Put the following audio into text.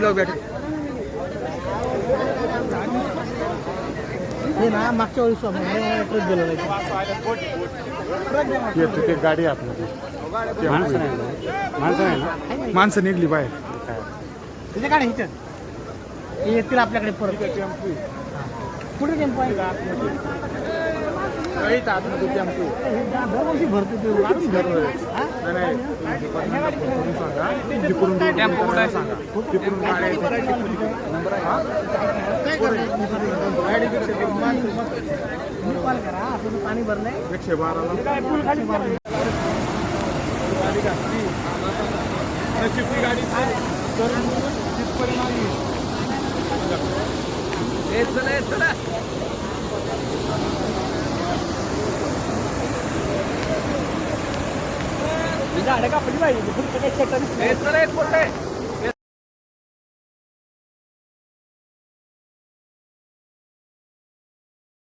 बघ बॅटरी. हे ना मागच्या वेळेस ट्रिप गेलेलं येते ते गाडी आतमध्ये माणसं नाही ना? माणसं नाही ना? माणसं निघली बाहेर. त्याच्या गाड्या ह्याच्यात हे येतील आपल्याकडे परत. कुठे टेम्पो आहे? आतमध्ये टेम्पो दरवर्षी भरतो ते वाढून भरतो हा? नाही नाही. करून सांगा? तिकडून टेम्पो कुठे सांगा? तिकडून गाड्या. नंबर आहे हा? कॉल करा. आपण पाणी भरलंय. एकशे बाराला. गाडी घातली. नशीबची गाडी करून तिथपर्यंत आली. म्हणजे झाडं कापली पाहिजे.